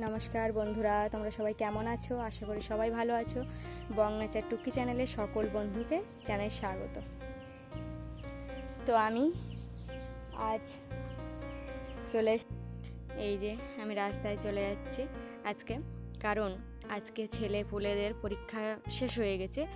নমস্কার বন্ধুরা, তোমরা সবাই কেমন আছো? আশা করি সবাই ভালো আছো। বংনাচার টুকি চ্যানেলে সকল বন্ধুকে জানাই স্বাগত। তো আমি আজ চলে এই যে আমি রাস্তায় চলে যাচ্ছি আজকে। কারণ আজকে ছেলে পুলেদের পরীক্ষা শেষ হয়ে গেছে।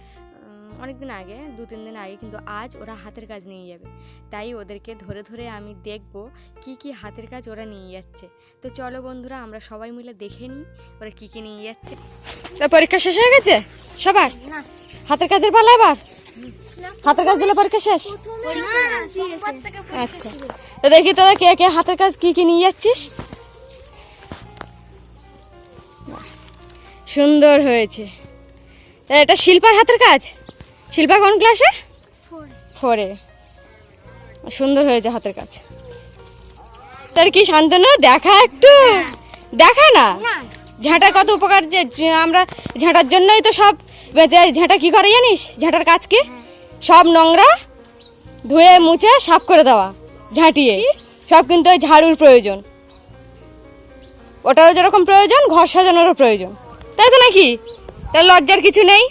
অনেক দিন আগে দু তিন দিন আগে কিন্তু আজ ওরা হাতের কাজ নিয়ে যাবে। তাই ওদেরকে ধরে ধরে আমি দেখব কি কি হাতের কাজ ওরা নিয়ে যাচ্ছে। তো চলো বন্ধুরা আমরা সবাই মিলে দেখে নিই ওরা কি কি নিয়ে যাচ্ছে। তো পরীক্ষা শেষ হয়ে গেছে? সবার? হাতের কাজের পালা এবার? হাতের কাজ দিলে পরীক্ষা শেষ? আচ্ছা। তো দেখি তোরা কে কে হাতের কাজ কি কি নিয়ে যাচ্ছিস? সুন্দর হয়েছে। তা এটা শিল্পার হাতের কাজ? শিল্পা কোন ক্লাসে? ফোরে। সুন্দর হয়েছে হাতের কাজ। তার কি শান্তনু দেখা একটু। দেখা না? ঝাঁটা কত উপকার যে আমরা ঝাঁটার জন্যই তো সব ঝাঁটা কি করে জানিস? ঝাঁটার কাজ কি? সব নোংরা ধুয়ে মুছে সাফ করে দেওয়া ঝাঁটিয়ে। সব কিন্তু ওই ঝাড়ুর প্রয়োজন। ওটারও যেরকম প্রয়োজন ঘর সাজানোরও প্রয়োজন। তাই তো নাকি? তাই লজ্জার কিছু নেই?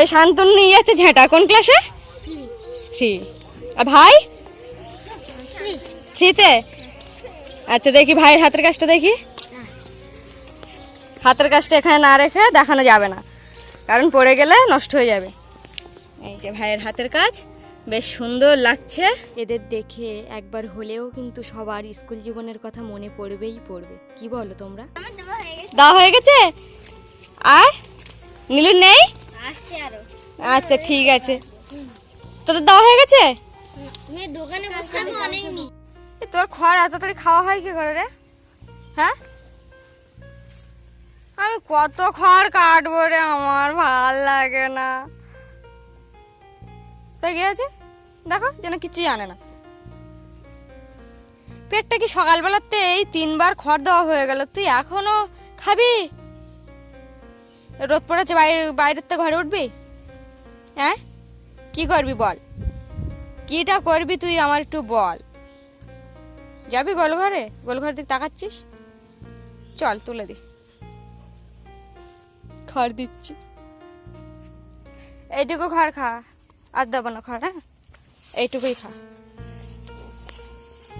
এই শান্তনু নিয়ে যাচ্ছে ঝাঁটা কোন ক্লাসে থ্রি আর ভাই? থ্রিতে আচ্ছা দেখি ভাইয়ের হাতের কাজটা দেখি। হাতের কাজটা এখানে না রেখে দেখানো যাবে না কারণ পড়ে গেলে নষ্ট হয়ে যাবে। এই যে ভাইয়ের হাতের কাজ বেশ সুন্দর লাগছে। এদের দেখে একবার হলেও কিন্তু সবার স্কুল জীবনের কথা মনে পড়বেই পড়বে। কি বলো তোমরা? দেওয়া হয়ে গেছে? আর? নীলু নেই? আসছে আরও। আচ্ছা ঠিক আছে। তোদের দেওয়া হয়ে গেছে? তুমি দোকানে বসে থাকো অনেক নি। এ, তোর খড় এত তাড়াতাড়ি খাওয়া হয় কি করে রে? হ্যাঁ? আমি কত খড় কাটবো রে আমার ভালো লাগে না। তাই আছে দেখো যেন কিছু জানে না। পেটটা কি সকালবেলাতে এই তিনবার খড় দেওয়া হয়ে গেল তুই এখনও খাবি? রোদ পড়েছে বাইরে বাইরের তো ঘরে উঠবি? হ্যাঁ? কি করবি বল? কিটা করবি তুই আমার একটু বল। যাবি গোলঘরে? গোলঘর দিকে তাকাচ্ছিস? চল তুলে দি। খড় দিচ্ছি। এইটুকু খড় খা। আর দেবো না খড় হ্যাঁ? এইটুকুই খা।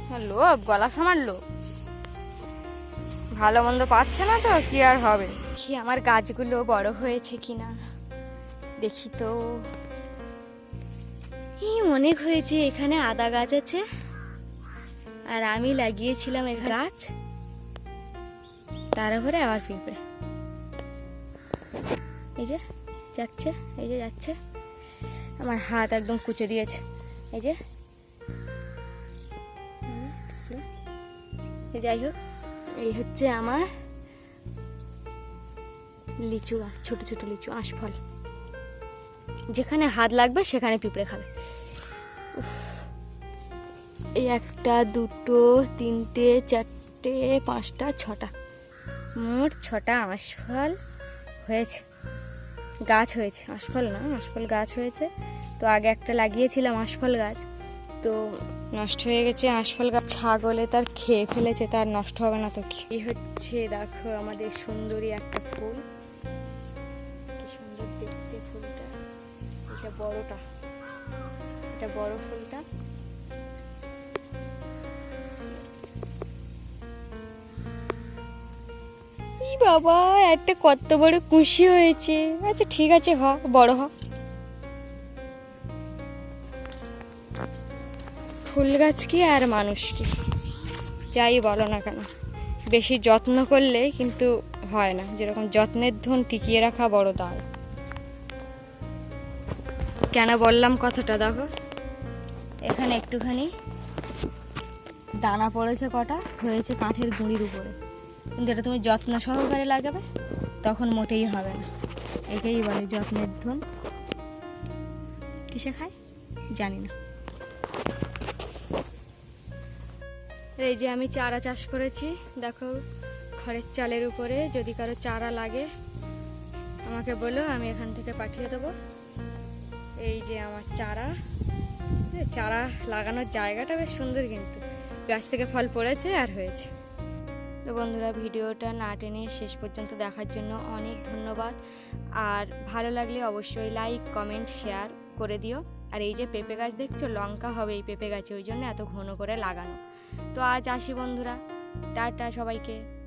হ্যাঁ, লোভ গলা সামার লোভ। ভালো মন্দ পাচ্ছে না তো কি আর হবে? কি আমার গাছগুলো বড় হয়েছে কিনা। দেখি তো। এই অনেক হয়েছে এখানে আদা গাছ আছে, আর আমি লাগিয়েছিলাম এক গাছ। তার উপরে আবার পিঁপড়ে। এই যে, যাচ্ছে, এই যে যাচ্ছে। আমার হাত একদম কুচে দিয়েছে। এই যে। যাই হোক, এই হচ্ছে আমার লিচু ছোট ছোট লিচু, আঁশফল। যেখানে হাত লাগবে, সেখানে পিঁপড়ে খাবে। এই একটা, দুটো, তিনটে, চারটে, পাঁচটা, ছটা। মোট ছটা আঁশফল হয়েছে। গাছ হয়েছে। আঁশফল না, আঁশফল গাছ হয়েছে। তো আগে একটা লাগিয়েছিলাম আঁশফল গাছ। তো নষ্ট হয়ে গেছে আঁশফল গাছ। ছাগলে তার খেয়ে ফেলেছে, তার নষ্ট হবে না তো কি? হচ্ছে, দেখো, আমাদের সুন্দরী একটা ফুল। কি সুন্দর দেখতে ফুলটা। এটা বড়টা। এটা বড় ফুলটা। বাবা, একটা কত বড় খুশি হয়েছে। আচ্ছা ঠিক আছে, হ, বড় হ। ফুল গাছ কি আর মানুষ কি? যাই বলো না কেন। বেশি যত্ন করলে কিন্তু হয় না। যেরকম যত্নের ধন টিকিয়ে রাখা বড় দায় কেন বললাম কথাটা দেখো? এখানে একটুখানি দানা পড়েছে কটা, হয়েছে কাঠের গুঁড়ির উপরে। কিন্তু এটা তুমি যত্ন সহকারে লাগাবে, তখন মোটেই হবে না। একেই বলে যত্নের ধন। কিসে খায়? জানি না। এই যে আমি চারা চাষ করেছি, দেখো খড়ের চালের উপরে যদি কারও চারা লাগে, আমাকে বলো, আমি এখান থেকে পাঠিয়ে দেবো। এই যে আমার চারা। চারা লাগানোর জায়গাটা বেশ সুন্দর কিন্তু। গাছ থেকে ফল পড়েছে আর হয়েছে। তো বন্ধুরা, ভিডিওটা না টেনে শেষ পর্যন্ত দেখার জন্য অনেক ধন্যবাদ। আর ভালো লাগলে অবশ্যই লাইক, কমেন্ট, শেয়ার করে দিও। আর এই যে পেঁপে গাছ দেখছ, লঙ্কা হবে এই পেঁপে গাছে, ওই জন্য এত ঘন করে লাগানো। তো আজ আসি বন্ধুরা। টাটা সবাইকে।